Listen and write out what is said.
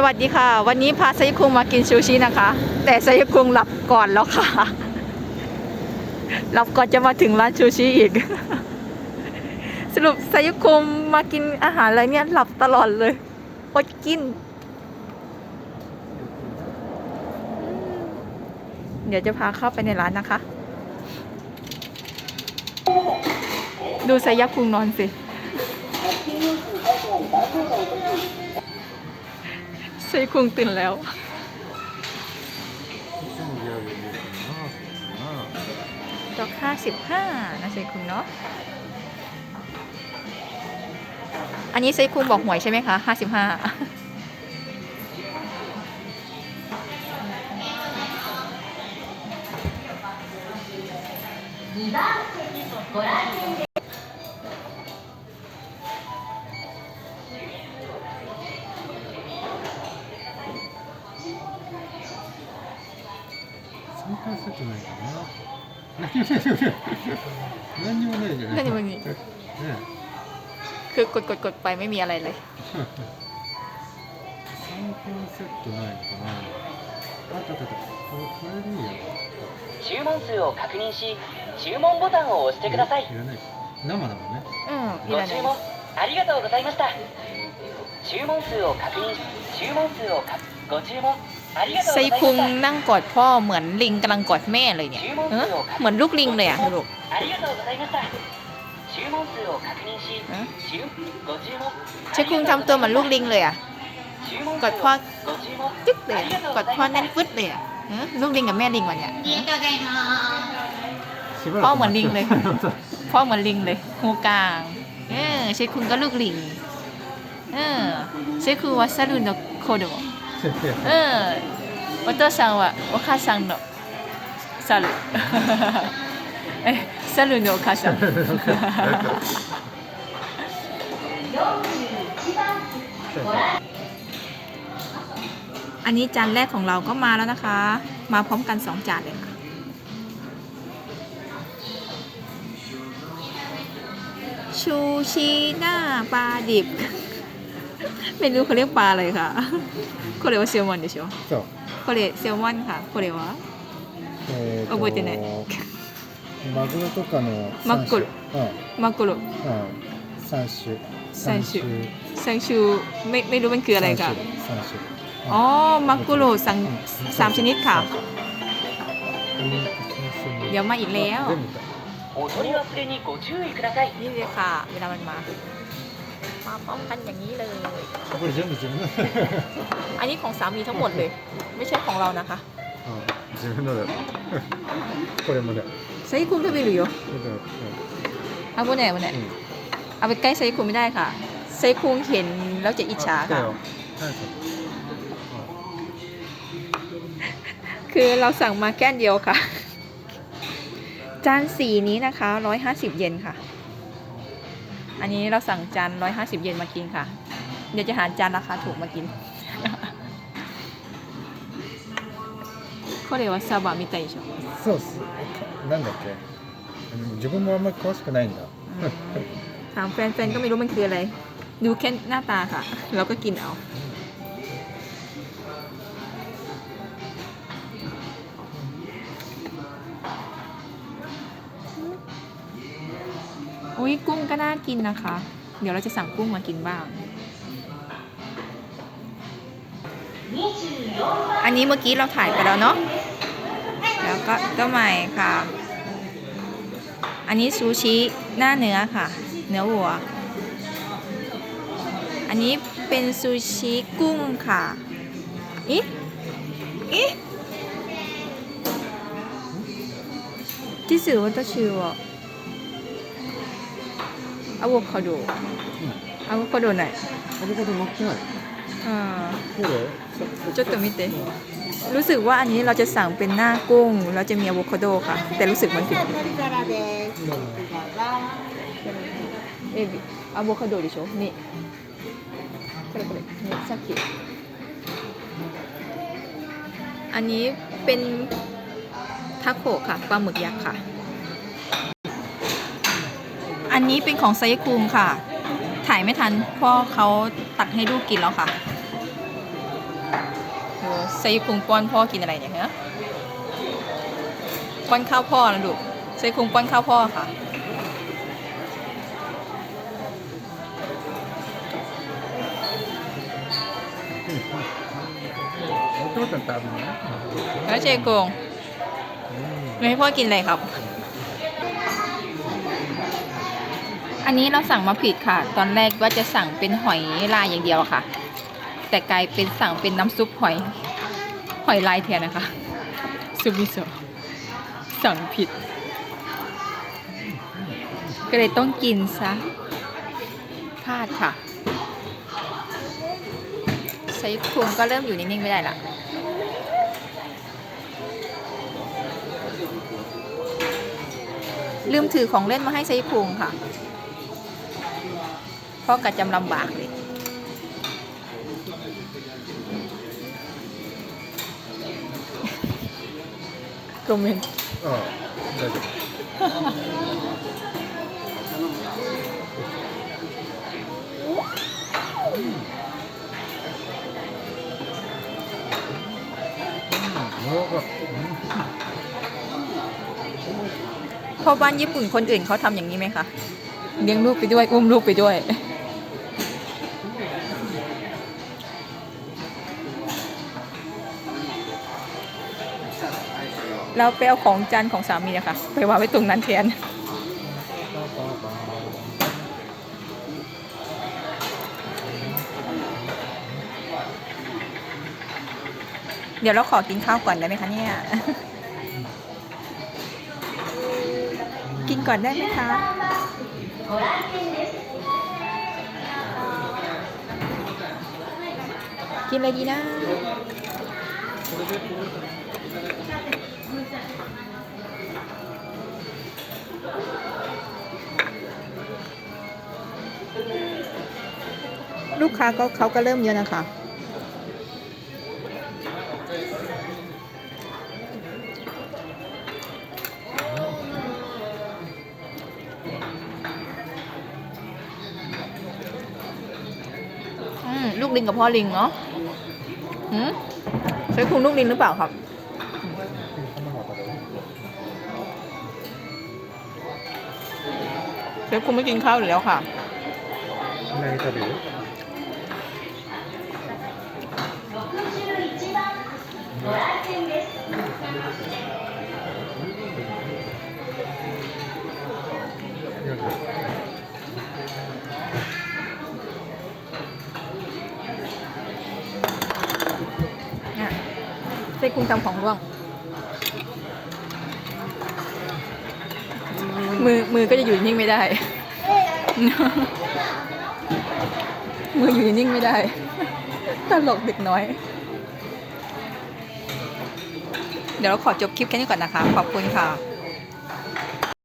สวัสดีค่ะ วันนี้พาไซยุคุงมากินซูชินะคะ แต่ไซยุคุงหลับก่อนแล้วค่ะ หลับก่อนจะมาถึงร้านซูชิอีก สรุปไซยุคุงมากินอาหารอะไรเนี่ยหลับตลอดเลยอดกิน เดี๋ยวจะพาเข้าไปในร้านนะคะ ดูไซยักคุงนอนสิ ไซคุงตื่นแล้ว いつもギャグ言うかなな ดอกห้าสิบห้านะไซคุงเนาะ อันนี้ไซคุงบอกหวยใช่ไหมคะห้าสิบห้า 3回セットないかな何にもないじゃない何にもないね คือกดกดกดไปไม่มีอะไรเลย 3回セットないかなあったあったあったこれこれでいいや注文数を確認し注文ボタンを押してくださいいらない生だもんねうん、いらないご注文ありがとうございました注文数を確認し注文数をかご注文ありがとう ไซคุงนั่งกอดพ่อเหมือนลิงกำลังกอดแม่เลยเนี่ยเออเหมือนลูกลิงเลยอะลูกไซคุงทำตัวเหมือนลูกลิงเลยอะกอดพ่อจึ๊กเลยกอดพ่อแน่นฟึดเลยอะลูกลิงกับแม่ลิงวะเนี่ยพ่อเหมือนลิงเลยพ่อเหมือนลิงเลยหูกลางเออไซคุงก็ลูกลิงเออไซคุงวาซารุโนโคโด เออโอโตซังวะโอคาซังโนซารุเอ้ซารุโนโอคาซังอันนี้จานแรกของเราก็มาแล้วนะคะ มาพร้อมกันสองจานเลยค่ะชูชีหน้าปลาดิบ ไม่รู้เขาเรียกปลาอะไรค่ะ これはแซลมอนでしょそうこれแซลมอนค่ะこれはえーと覚えてないマグロとかのマッコロうんマグロうん三種三種ซังชูไม่ไม่รู้มันคืออะไรค่ะ 三種うん อ๋อ มักกุโรสังสามชนิดค่ะ เดี๋ยวมาอีกแล้ว 全部かお取り忘れにご注意ください นี่เลยค่ะ เวลามันมา มาพร้อมกันอย่างนี้เลย これ全部自分の อันนี้ของสามีทั้งหมดเลย ไม่ใช่ของเรานะคะ うん自分のだよこれもだよ ไซคุมทบิรุโย これだよ เอาบนไหนบนไหน うん เอาไปใกล้ไซคุมไม่ได้ค่ะ ไซคุมเห็นแล้วจะอิจฉา 来た ค่ะ よ早く คือเราสั่งมาแก้นเดียวค่ะ จานสีนี้นะคะร้อยห้าสิบเยนค่ะ อันนี้เราสั่งจานร้อยห้าสิบเยนมากินค่ะ เดี๋ยวจะหาจานราคาถูกมากิน これはサバみたいでしょそうっすなんだっけうん自分もあんまり詳しくないんだ ถามแฟนๆ ก็ไม่รู้มันคืออะไร ดูแค่หน้าตาค่ะ เราก็กินเอา อุ้ยกุ้งก็น่ากินนะคะ เดี๋ยวเราจะสั่งกุ้งมากินบ้าง อันนี้เมื่อกี้เราถ่ายไปแล้วเนาะ แล้วก็ก็ใหม่ค่ะ อันนี้ซูชิหน้าเนื้อค่ะ เนื้อวัว อันนี้เป็นซูชิกุ้งค่ะอิอิที่สื่อว่าชื่อว่า อะโวคาโดอะโวคาโดไหน アボカド乗ってない อ่า そうだよちょっと見てรู้สึกว่าอันนี้เราจะสั่งเป็นหน้ากุ้ง แล้วจะมีอะโวคาโดค่ะ แต่รู้สึกมันผิดเอบิอะโวคาโดでしょนี่これこれนี่さっきอันนี้เป็นทาโกะค่ะปลาหมึกยักษ์ค่ะ อันนี้เป็นของไซคุงค่ะ ถ่ายไม่ทันเพราะเขาตักให้ลูกกินแล้วค่ะไซคุงป้อนพ่อกินอะไรเนี่ยฮะป้อนข้าวพ่อนะลูกไซคุงป้อนข้าวพ่อค่ะแล้วเจกงไม่ให้พ่อกินอะไรครับ อันนี้เราสั่งมาผิดค่ะ ตอนแรกว่าจะสั่งเป็นหอยลายอย่างเดียวค่ะ แต่กลายเป็นสั่งเป็นน้ำซุปหอย หอยลายแทนนะคะ ซุปมิโซะสั่งผิด ก็เลยต้องกินซะพลาดค่ะไซคุงก็เริ่มอยู่นิ่งๆไม่ได้ละลืมถือของเล่นมาให้ไซคุงค่ะ ราะกะจำลำบากเลย คอมเมนต์ ああ大丈夫うん長かった พอบ้านญี่ปุ่นคนอื่นเขาทำอย่างนี้ไหมคะ เลี้ยงลูกไปด้วย อุ้มลูกไปด้วย แล้วไปเอาของจานของสามีนะคะไปวางไว้ตรงนั้นแทนเดี๋ยวเราขอกินข้าวก่อนได้ไหมคะเนี่ย กินก่อนได้ไหมคะ กินอะไรดีนะ ลูกค้าก็เขาก็เริ่มเยอะนะคะ อืม ลูกลิงกับพ่อลิงเนาะอืมใช้คุณลูกลิงหรือเปล่าครับเชฟคุณไม่กินข้าวหรือแล้วค่ะในตะหลิว นี่ยใช้คุณทำของร่วง มือมือก็จะอยู่นิ่งไม่ได้ มืออยู่นิ่งไม่ได้ตลกเด็กน้อย เดี๋ยวเราขอจบคลิปแค่นี้ก่อนนะคะ ขอบคุณค่ะ